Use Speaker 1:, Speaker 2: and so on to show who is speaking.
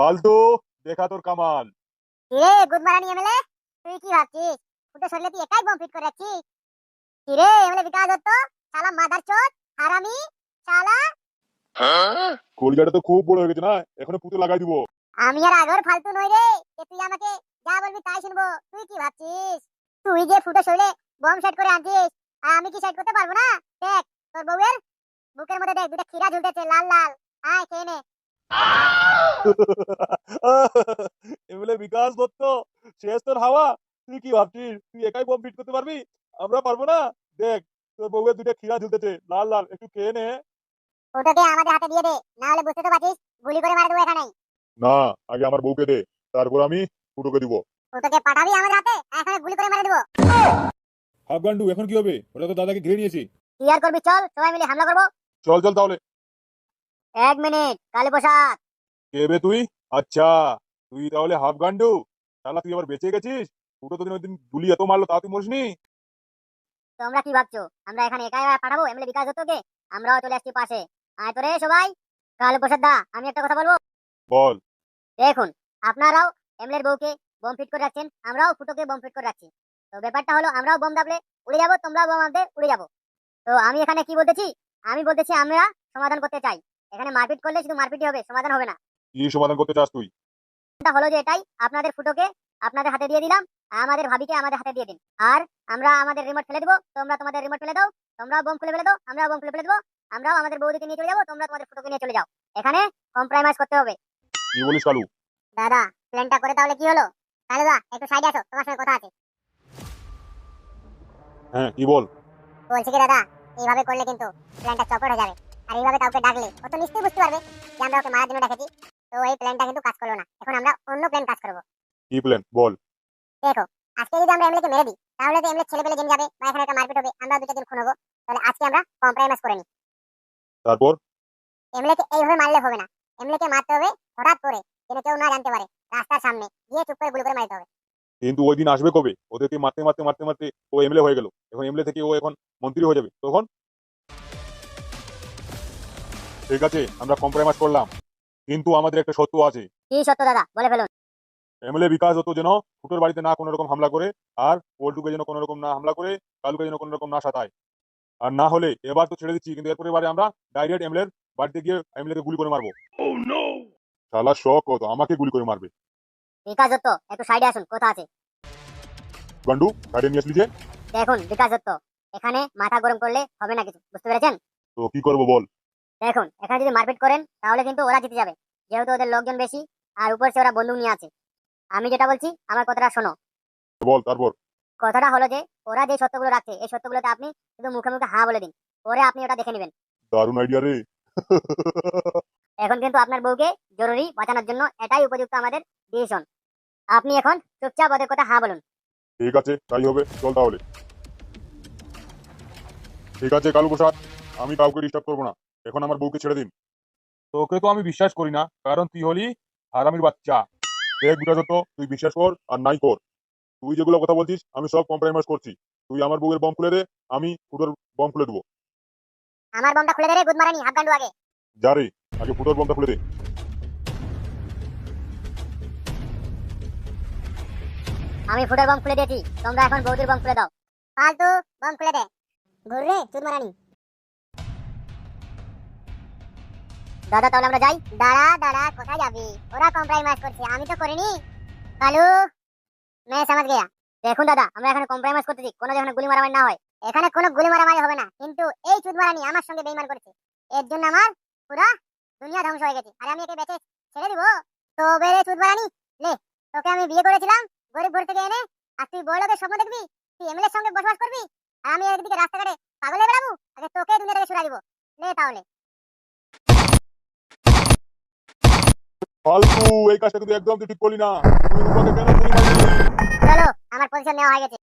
Speaker 1: ফালতু দেখা তোর কামাল।
Speaker 2: কিরে গুদমারানি এমএলএ? তুই কি ভাবছিস? ফুটো শরীরে তুই একাই বম ফিট করে রাখছিস? কিরে এমএলএ বিকাশ দত্ত? শালা মাদার চোদ হারামি শালা।
Speaker 1: কলিজাটা তো খুব বড় হয়ে গেছে না? এখনও পুতো লাগাই দিব।
Speaker 2: আমি আর আগর ফালতু নই রে। যে তুই আমাকে যা বলবি তাই শুনব। তুই কি ভাবছিস? তুই যে ফুটো শরীরে বম সেট করে আনছিস আর আমি কি সেট করতে পারব না? দেখ তোর বউয়ের বুকের মধ্যে দেখ দুটা খিরা ঝুলতেছে লাল লাল। আয় খেয়ে নে।
Speaker 1: এমএলএ বিকাশ দত্ত শেষ তোর হাওয়া। তুই কি ভাবছিস? তুই একাই বম ফিট করতে পারবি? আমরা পারব না? দেখ তোর বউয়ের দুটো খিরা ঝুলতেছে। লাল লাল একটু খেয়ে নে।
Speaker 2: ফুটোকে আমাদের হাতে দিয়ে দে। না হলে বুঝতে তো পারছিস গুলি করে মারা দেবো এখানেই।
Speaker 1: না আগে আমার বউকে দে। তারপর আমি ফুটোকে দিব।
Speaker 2: ফুটোকে পাঠাবি আমাদের হাতে? এখানে গুলি করে মারা দেবো।
Speaker 1: হাফ গান্ডু এখন কি হবে? ওটা তো দাদাকে ঘিরে নিয়েছি।
Speaker 2: কি আর করবি? চল সবাই মিলে হামলা করব।
Speaker 1: চল চল তাহলে।
Speaker 2: এক মিনিট কালী প্রসাদ।
Speaker 1: কে বে তুই? আচ্ছা তুই তাহলে হাফ গান্ডু। তাহলে তুই আবার বেঁচে গেছিস? ফুটো তোদিন ওই দিন গুলি এত মারলো তা তুই মরিসনি?
Speaker 2: তোমরা কি ভাবছ? আমরা এখানে একাই পাঠাবো? এমএলএ বিকাশ দত্তকে আমরাও চলে আসছি পাশে। আয় তো রে সবাই। কালী প্রসাদ দা আমি একটা কথা বলব?
Speaker 1: বল।
Speaker 2: দেখুন আপনারাও এমএলএর বউকে বম ফিট করে রাখছেন আমরাও ফুটোকে বম ফিট করে রাখছি। তো ব্যাপারটা হলো আমরাও বম দাবলে উড়ে যাব তোমরাও বম আমাদের উড়ে যাব। তো আমি এখানে কি বলতেছি? আমি বলতেছি আমরা সমাধান করতে চাই। এখানে মারপিট করলে শুধু মারপিটই হবে সমাধান হবে না।
Speaker 1: কি সমাধান করতে চাস তুই?
Speaker 2: এটা হলো যে এটাই আপনাদের ফুটোকে আপনাদের হাতে দিয়ে দিলাম আমাদের ভাবিকে আমাদের হাতে দিয়ে দিন। আর আমরা আমাদের রিমোট ফেলে দেবো তোমরা তোমাদের রিমোট ফেলে দাও তোমরাও বম খুলে ফেলে দাও আমরাও বম খুলে ফেলে দেবো আমরাও আমাদের বৌদিকে নিয়ে চলে যাব তোমরা তোমাদের ফুটোকে নিয়ে চলে যাও। এখানে কম্প্রোমাইজ করতে হবে।
Speaker 1: কি বলিস কালু?
Speaker 2: দাদা প্ল্যানটা করে তাহলে কি হলো? তাহলে দা একটু সাইডে আসো তোমার সঙ্গে কথা আছে।
Speaker 1: হ্যাঁ কি বল?
Speaker 2: বলছি কি দাদা এইভাবে করলে কিন্তু প্ল্যানটা চপট হয়ে যাবে। আর এইভাবে কাউকে ডাকলে ও তো নিশ্চয়ই বুঝতে পারবে যে আমরা ওকে মারার জন্য ডেকেছি। তো এই প্ল্যানটা কিন্তু কাজ করল না। এখন আমরা অন্য প্ল্যান কাজ করব।
Speaker 1: কি প্ল্যান বল।
Speaker 2: দেখো আজকে যদি আমরা এমএলএ কে মেরে দিই তাহলে তো এমএলএ ছেলে পেলে জেনে যাবে বা এখানে একটা মারপিট হবে আমরা দুটো দিন খুন হব। তাহলে আজকে আমরা কম্প্রোমাইজ করে নিই।
Speaker 1: তারপর?
Speaker 2: এমএলএ কে এইভাবে মারলে হবে না। এমএলএ কে মারতে হবে হঠাৎ করে যেন কেউ না জানতে পারে রাস্তার সামনে গিয়ে চুপ করে গুলি করে মারতে হবে।
Speaker 1: কিন্তু ওই দিন আসবে কবে? ওদেরকে মারতে মারতে মারতে মারতে ও এমএলএ হয়ে গেল। এখন এমএলএ থেকে ও এখন মন্ত্রী হয়ে যাবে। তখন ঠিক আছে আমরা কম্প্রোমাইজ করলাম। কিন্তু আমাদের একটা সত্য আছে।
Speaker 2: কি সত্য দাদা? বলে ফেলুন।
Speaker 1: এমএলএ বিকাশ হতো যেন ফুটোর বাড়িতে না কোনো রকম হামলা করে আর পল্টুকে যেন কোনো রকম না হামলা করে কালুকে যেন কোনো রকম না সাতায়। আর না হলে এবার তো ছেড়ে দিচ্ছি কিন্তু এরপরে বারে আমরা ডাইরেক্ট এমএলএর বাড়িতে গিয়ে এমএলএ কে গুলি করে মারবো। শালা শখ কত আমাকে গুলি করে মারবে।
Speaker 2: বিকাশ দত্ত একটু সাইডে আসুন কথা আছে?
Speaker 1: গান্ডু গাড়ি নিয়ে আসলি যে?
Speaker 2: দেখুন বিকাশ দত্ত এখানে মাথা গরম করলে হবে না কিছু বুঝতে পেরেছেন?
Speaker 1: তো কি করব বল?
Speaker 2: দেখুন এখানে যদি মারপিট করেন তাহলে কিন্তু ওরা জিতে যাবে যেহেতু ওদের লোকজন বেশি আর উপর সে ওরা বন্দুক নিয়ে আছে। আমি যেটা বলছি আমার কথাটা শোনো।
Speaker 1: বল তারপর?
Speaker 2: কথাটা হলো যে ওরা যে সত্যগুলো রাখছে এই সত্যগুলোতে আপনি শুধু মুখে মুখে হ্যাঁ বলে দিন পরে আপনি ওটা দেখে নেবেন।
Speaker 1: দারুণ আইডিয়া রে।
Speaker 2: এখন কিন্তু আপনার বউকে জরুরি বাঁচানোর জন্য এটাই উপযুক্ত আমাদের ডিসিশন আপনি এখন চুপচাপ ওদের কথা হ্যাঁ বলুন।
Speaker 1: ঠিক আছে তাই হবে চল তাহলে। ঠিক আছে কালু প্রসাদ আমি কাউকে ডিস্টার্ব করব না। এখন আমার বউকে ছেড়ে দিন। তোকে তো আমি বিশ্বাস করি না কারণ তুই হলি হারামির বাচ্চা। দেখ বিকাশ তো তুই বিশ্বাস কর আর নাই কর। তুই যেগুলো কথা বলছিস আমি সব কম্প্রোমাইজ করছি। তুই আমার বউয়ের বম খুলে দে আমি ফুটোর বম খুলে দেবো।
Speaker 2: আমার বমটা খুলে দে রে গুদমারানি হাফগান্ডু আগে।
Speaker 1: যা রে আগে ফুটোর বমটা খুলে দে।
Speaker 2: আমি ফুটের বম খুলে দিয়েছি তোমরা এখন বৌদির বম খুলে দাও। ফালতু বম খুলে দে। ঘুর রে চুদমারানি দাদা, তাহলে আমরা যাই। দাদা দাদা কোথায় যাবি? ওরা কম্প্রোমাইজ করছে, আমি তো করিনি। কালু, মেয়ে সমাজ গিয়া। দেখুন দাদা, আমরা এখানে কম্প্রোমাইজ করতেছি, কোনো যেখানে গুলি মারামারি না হয়। এখানে কোনো গুলি মারামারি হবে না, কিন্তু এই চুদ মারানি আমার সঙ্গে বেইমান করেছে। এর জন্য আমার পুরো দুনিয়া ধ্বংস হয়ে গেছে। আর আমি একে বেঁচে ছেড়ে দিব? তো বেরে চুদ মারানি লে, তোকে আমি বিয়ে করেছিলাম, গরিব ঘর থেকে এনে, আর তুই বড় লোকের স্বপ্ন দেখবি? তুই এমএলএ এর সঙ্গে বসবাস করবি? আর আমি একদিকে রাস্তাঘাটে পাগলে বেড়াবো? আগে তোকে দুনিয়াটাকে ছুড়া দিব। লে তাহলে
Speaker 1: ফালতু, এই কাজটা কিন্তু একদম তুই ঠিক করলি না। তুই রূপাকে কেন
Speaker 2: চলো, আমার পজিশন নেওয়া হয়ে গেছে।